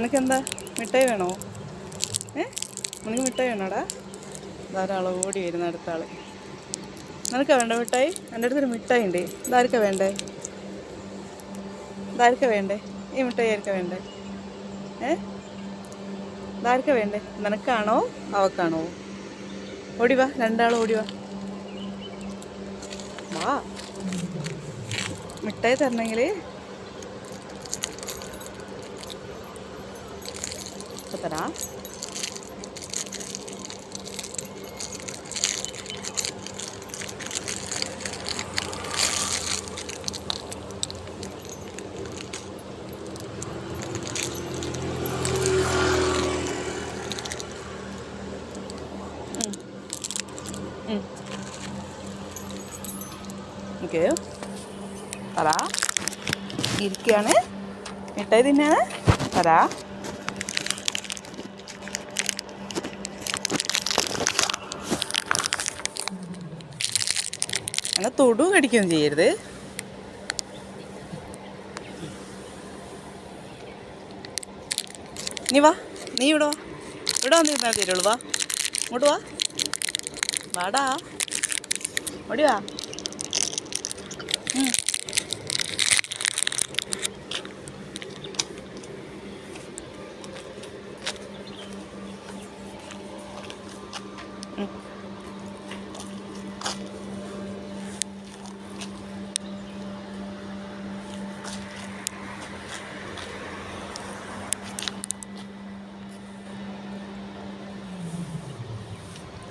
നിനക്കെന്താ? മിഠായി വേണോ? ഏ? നിനക്ക് മിഠായി വേണോടാ? ധാരാളം ഓടി വരുന്ന അടുത്ത ആൾ നിനക്കാ വേണ്ട മിഠായി? എന്റെ അടുത്തൊരു മിഠായി ഉണ്ട്. ഇതാർക്കാ വേണ്ടേ? ഇതാർക്കാ വേണ്ടേ? ഈ മിഠായി ആർക്കാ വേണ്ടേ? ഏ? ഇതാർക്കാ വേണ്ടേ? നിനക്കാണോ? അവക്കാണോ? ഓടി വാ രണ്ടാളും ഓടി വാ. മിഠായി തരണമെങ്കിൽ ഇപ്പൊ തരാം ഓക്കെ തരാ. ഇരിക്കുകയാണ് മിഠായി തിന്നാണ്. തരാ. അങ്ങനെ തൊടും കടിക്കുകയും ചെയ്യരുത്. നീ വാ നീ ഇവിടെ വാ. ഇവിടെ വന്നിരുന്നാൽ തരുള്ളൂ വാ. ഇങ്ങോട്ട് വാ. വാടാ. ഓടി വാ. ഉം.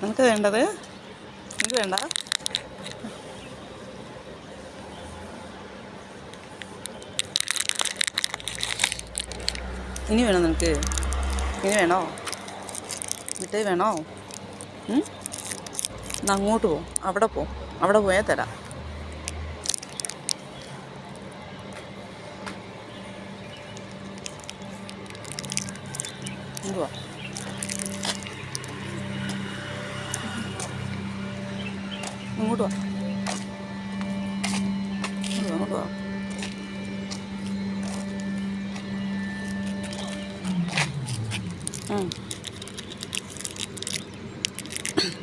ഉം. നിനക്ക് വേണ്ടത് നിനക്ക് വേണ്ട. ഇനി വേണോ നിനക്ക്? ഇനി വേണോ? മിഠായി വേണോ? എന്നാൽ എന്നാ അങ്ങോട്ട് പോ. അവിടെ പോ. അവിടെ പോയാൽ തരാം. ഇങ്ങോട്ട് വാ. ഇങ്ങോട്ട് വാ ഇങ്ങോട്ട് വാ,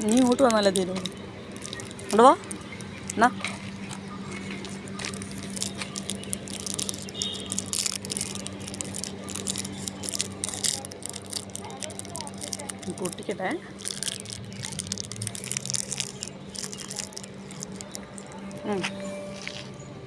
നീ ഇങ്ങോട്ട് വന്നാലേ തീരുള്ളൂ. ഇങ്ങോട്ട് വാ. എന്നാ? പൊട്ടിക്കട്ടെ. 嗯。